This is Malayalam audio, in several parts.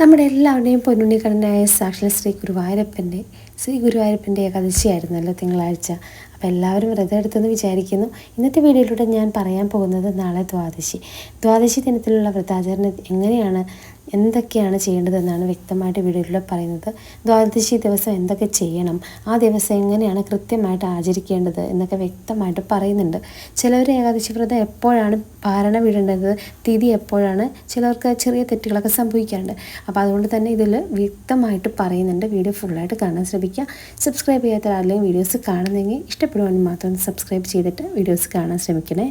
നമ്മുടെ എല്ലാവരുടെയും പൊന്നുണ്ണിക്കടനായ സാക്ഷാൽ ശ്രീ ഗുരുവായൂരപ്പന്റെ ശ്രീ ഗുരുവായൂരപ്പന്റെ ഏകാദശിയായിരുന്നല്ലോ തിങ്കളാഴ്ച. അപ്പോൾ എല്ലാവരും വ്രതം എടുത്തെന്ന് വിചാരിക്കുന്നു. ഇന്നത്തെ വീഡിയോയിലൂടെ ഞാൻ പറയാൻ പോകുന്നത് നാളെ ദ്വാദശി. ദ്വാദശി ദിനത്തിലുള്ള വ്രതാചരണം എങ്ങനെയാണ്? എന്തൊക്കെയാണ് ചെയ്യേണ്ടതെന്നാണ് വ്യക്തമായിട്ട് വീഡിയോയിലൂടെ പറയുന്നത്. ദ്വാദശി ദിവസം എന്തൊക്കെ ചെയ്യണം? ആ ദിവസം എങ്ങനെയാണ് കൃത്യമായിട്ട് ആചരിക്കേണ്ടത് എന്നൊക്കെ വ്യക്തമായിട്ട് പറയുന്നുണ്ട്. ചിലവർ ഏകാദശി വ്രതം എപ്പോഴാണ് പാരണ വീടേണ്ടത്? തിഥി എപ്പോഴാണ്? ചിലർക്ക് ചെറിയ തെറ്റുകളൊക്കെ സംഭവിക്കാറുണ്ട്. അപ്പോൾ അതുകൊണ്ട് തന്നെ ഇതിൽ വ്യക്തമായിട്ട് പറയുന്നുണ്ട്. വീഡിയോ ഫുള്ളായിട്ട് കാണാൻ ശ്രമിക്കുക. സബ്സ്ക്രൈബ് ചെയ്യാത്ത ആരെങ്കിലും വീഡിയോസ് കാണുന്നെങ്കിൽ ഇഷ്ടപ്പെടുവാണെങ്കിൽ മാത്രം സബ്സ്ക്രൈബ് ചെയ്തിട്ട് വീഡിയോസ് കാണാൻ ശ്രമിക്കണേ.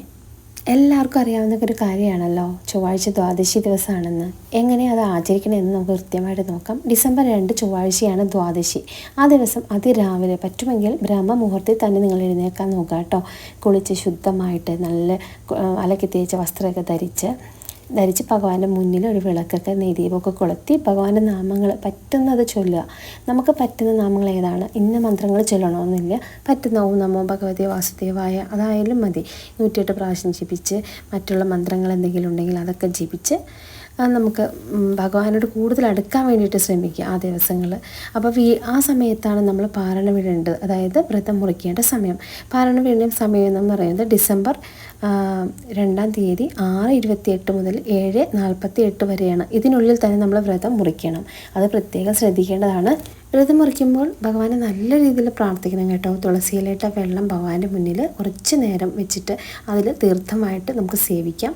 എല്ലാവർക്കും അറിയാവുന്ന ഒരു കാര്യമാണല്ലോ. ചൊവ്വാഴ്ച ദ്വാദശി ദിവസമാണെന്ന്. എങ്ങനെ അത് ആചരിക്കണമെന്ന് നമുക്ക് കൃത്യമായിട്ട് നോക്കാം. ഡിസംബർ രണ്ട് ചൊവ്വാഴ്ചയാണ് ദ്വാദശി. ആ ദിവസം അതിരാവിലെ പറ്റുമെങ്കിൽ ബ്രഹ്മ ബ്രഹ്മമുഹൂർത്തത്തിൽ തന്നെ നിങ്ങൾ എഴുന്നേൽക്കാൻ നോക്കുക കേട്ടോ. കുളിച്ച് ശുദ്ധമായിട്ട് നല്ല അലക്കി തേച്ച വസ്ത്രമൊക്കെ ധരിച്ച് ധരിച്ച് ഭഗവാന്റെ മുന്നിൽ ഒരു വിളക്കൊക്കെ നെയ്ദീപമൊക്കെ കൊളുത്തി ഭഗവാന്റെ നാമങ്ങൾ പറ്റുന്നത് ചൊല്ലുക. നമുക്ക് പറ്റുന്ന നാമങ്ങൾ ഏതാണ്? ഇന്ന മന്ത്രങ്ങൾ ചൊല്ലണമെന്നില്ല. പറ്റുന്ന ഓം നമോ ഭഗവതി വാസുദേവായ അതായാലും മതി. നൂറ്റിയെട്ട് പ്രാവശ്യം ജപിച്ച് മറ്റുള്ള മന്ത്രങ്ങൾ എന്തെങ്കിലും ഉണ്ടെങ്കിൽ അതൊക്കെ ജപിച്ച് നമുക്ക് ഭഗവാനോട് കൂടുതൽ അടുക്കാൻ വേണ്ടിയിട്ട് ശ്രമിക്കുക ആ ദിവസങ്ങൾ അപ്പോൾ ആ സമയത്താണ് നമ്മൾ പാരണ വീഴേണ്ടത് അതായത് വ്രതം മുറിക്കേണ്ട സമയം. പാരണ വീഴുന്ന സമയം എന്ന് പറയുന്നത് ഡിസംബർ രണ്ടാം തീയതി ആറ് ഇരുപത്തിയെട്ട് മുതൽ ഏഴ് നാൽപ്പത്തി എട്ട് വരെയാണ്. ഇതിനുള്ളിൽ തന്നെ നമ്മൾ വ്രതം മുറിക്കണം. അത് പ്രത്യേകം ശ്രദ്ധിക്കേണ്ടതാണ്. വ്രതം മുറിക്കുമ്പോൾ ഭഗവാനെ നല്ല രീതിയിൽ പ്രാർത്ഥിക്കണം കേട്ടോ. തുളസിയിലേട്ട വെള്ളം ഭഗവാന്റെ മുന്നിൽ കുറച്ച് നേരം വെച്ചിട്ട് അതിൽ തീർത്ഥമായിട്ട് നമുക്ക് സേവിക്കാം.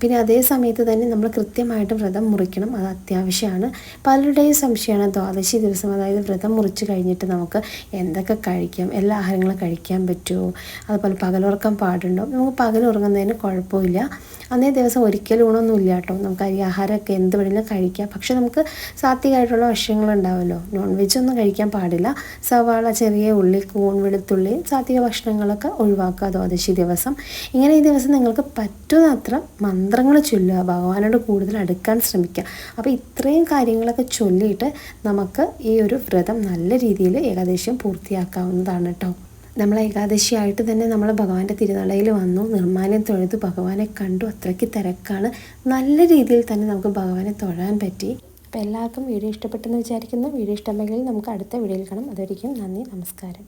പിന്നെ അതേ സമയത്ത് തന്നെ നമ്മൾ കൃത്യമായിട്ട് വ്രതം മുറിക്കണം. അത് അത്യാവശ്യമാണ്. പലരുടെയും സംശയമാണ് ദ്വാദശി ദിവസം അതായത് വ്രതം മുറിച്ച് കഴിഞ്ഞിട്ട് നമുക്ക് എന്തൊക്കെ കഴിക്കാം എല്ലാ ആഹാരങ്ങളും കഴിക്കാൻ പറ്റുമോ? അതുപോലെ പകലുറക്കം പാടുണ്ടോ? നമുക്ക് പകലുറങ്ങുന്നതിന് കുഴപ്പമില്ല. അന്നേ ദിവസം ഒരിക്കലും ഊണൊന്നും ഇല്ല കേട്ടോ. നമുക്ക് അരി ആഹാരമൊക്കെ എന്ത് വേണമെങ്കിലും കഴിക്കാം. പക്ഷെ നമുക്ക് സാത്വികമായിട്ടുള്ള ഭക്ഷണങ്ങളുണ്ടാവുമല്ലോ നോൺ വെജ് ഒന്നും കഴിക്കാൻ പാടില്ല. സവാള ചെറിയ ഉള്ളി കൂൺ വെളുത്തുള്ളി സാത്വിക ഭക്ഷണങ്ങളൊക്കെ ഒഴിവാക്കുക. ദ്വാദശി ദിവസം. ഇങ്ങനെ ഈ ദിവസം നിങ്ങൾക്ക് പറ്റുന്നത്ര മന്ത്രങ്ങൾ ചൊല്ലുക. ഭഗവാനോട് കൂടുതൽ അടുക്കാൻ ശ്രമിക്കുക. അപ്പോൾ ഇത്രയും കാര്യങ്ങളൊക്കെ ചൊല്ലിയിട്ട് നമുക്ക് ഈ ഒരു വ്രതം നല്ല രീതിയിൽ ഏകദേശം പൂർത്തിയാക്കാവുന്നതാണ് കേട്ടോ നമ്മൾ ഏകാദശിയായിട്ട് തന്നെ നമ്മൾ ഭഗവാന്റെ തിരുനടയിൽ വന്നു നിർമ്മാല്യം തൊഴുതു ഭഗവാനെ കണ്ടു അത്രയ്ക്ക് തിരക്കാണ്. നല്ല രീതിയിൽ തന്നെ നമുക്ക് ഭഗവാനെ തൊഴാൻ പറ്റി. അപ്പോൾ എല്ലാവർക്കും വീഡിയോ ഇഷ്ടപ്പെട്ടെന്ന് വിചാരിക്കുന്നു. വീഡിയോ ഇഷ്ടമെങ്കിൽ നമുക്ക് അടുത്ത വീഡിയോയിൽ കാണാം. അതൊരിക്കും നന്ദി നമസ്കാരം.